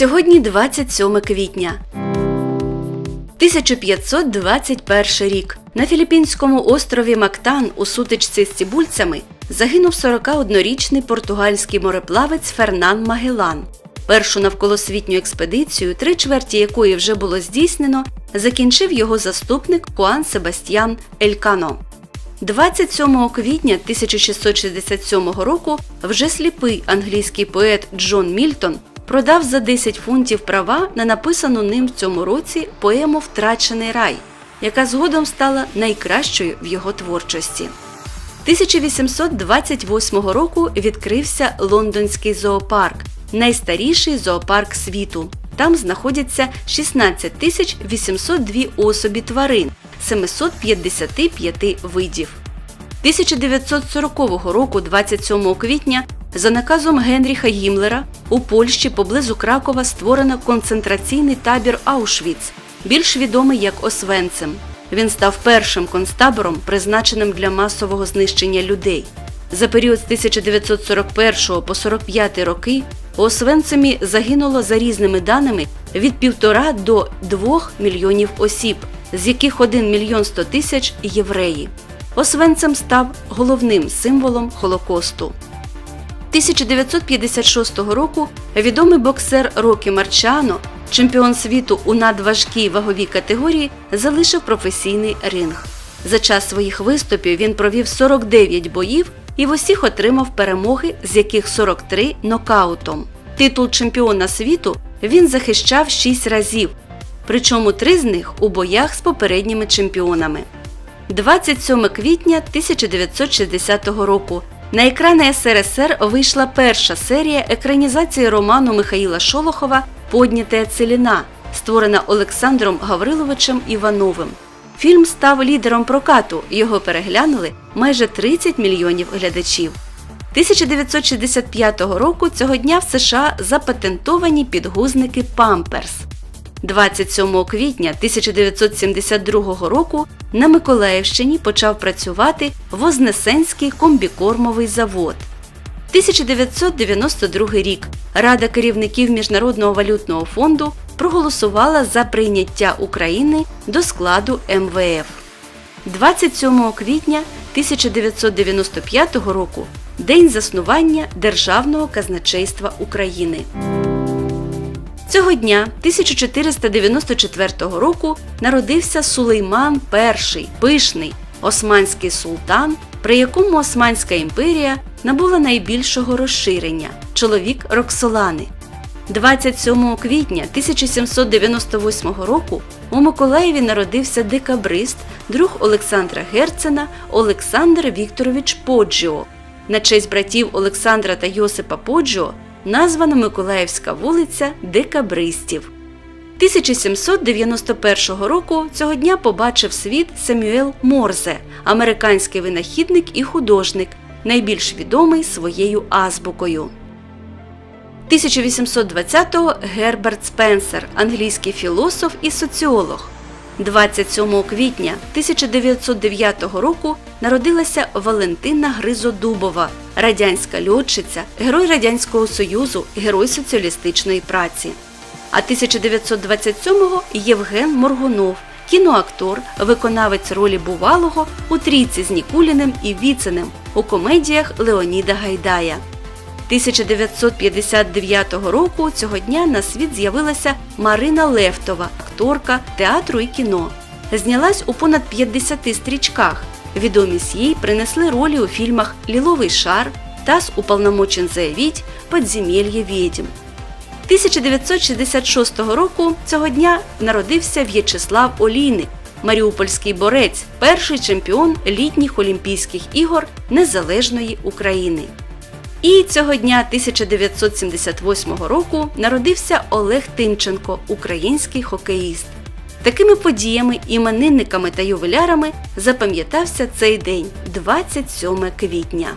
Сьогодні 27 квітня. 1521 рік. На філіппінському острові Мактан у сутичці з цибульцями загинув 41-річний португальський мореплавець Фернан Магелан. Першу навколосвітню експедицію, три чверті якої вже було здійснено, закінчив його заступник Хуан Себастьян Елькано. 27 квітня 1667 року вже сліпий англійський поет Джон Мільтон продав за 10 фунтів права на написану ним в цьому році поему Втрачений рай, яка згодом стала найкращою в його творчості. 1828 року відкрився лондонський зоопарк, найстаріший зоопарк світу. Там знаходяться 16 тисяч 802 особі тварин 755 видів. 1940 року, 27 квітня, за наказом Генріха Гімлера у Польщі поблизу Кракова створено концентраційний табір Аушвіц, більш відомий як Освенцим. Він став першим концтабором, призначеним для масового знищення людей. За період з 1941 по 45 роки у Освенцимі загинуло за різними даними від півтора до двох мільйонів осіб, з яких 1 мільйон 100 тисяч євреї. Освенцим став головним символом Холокосту. 1956 року відомий боксер Рокі Марчано, чемпіон світу у надважкій ваговій категорії, залишив професійний ринг. За час своїх виступів він провів 49 боїв і в усіх отримав перемоги, з яких 43 нокаутом. Титул чемпіона світу він захищав 6 разів, причому три з них у боях з попередніми чемпіонами. 27 квітня 1960 року на екрани СРСР вийшла перша серія екранізації роману Михаїла Шолохова Поднятая целіна, створена Олександром Гавриловичем Івановим. Фільм став лідером прокату, його переглянули майже 30 мільйонів глядачів. 1965 року цього дня в США запатентовані підгузники Памперс. 27 квітня 1972 року на Миколаївщині почав працювати Вознесенський комбікормовий завод. 1992 рік Рада керівників Міжнародного валютного фонду проголосувала за прийняття України до складу МВФ. 27 квітня 1995 року День заснування Державного казначейства України. Цього дня 1494 року народився Сулейман І, пишний османський султан, при якому Османська імперія набула найбільшого розширення чоловік Роксолани. 27 квітня 1798 року у Миколаєві народився декабрист, друг Олександра Герцена Олександр Вікторович Поджіо. На честь братів Олександра та Йосипа Поджіо названа Миколаївська вулиця Декабристів. 1791 року цього дня побачив світ Семюел Морзе, американський винахідник і художник, найбільш відомий своєю азбукою. 1820-го Герберт Спенсер, англійський філософ і соціолог. 27 квітня 1909 року народилася Валентина Гризодубова, радянська льотчиця, герой Радянського Союзу, герой соціалістичної праці. А 1927-го Євген Моргунов, кіноактор, виконавець ролі бувалого у трійці з Нікуліним і Віциним у комедіях Леоніда Гайдая. 1959 року цього дня на світ з'явилася Марина Левтова, акторка театру і кіно. Знялась у понад 50 стрічках. Відомість їй принесли ролі у фільмах Ліловий шар, Тас уполномочен заявіть, Подземелье відьм. 1966 року цього дня народився В'ячеслав Олійник, маріупольський борець, перший чемпіон літніх Олімпійських ігор Незалежної України. І цього дня 1978 року народився Олег Тимченко, український хокеїст. Такими подіями, іменинниками та ювелярами запам'ятався цей день 27 квітня.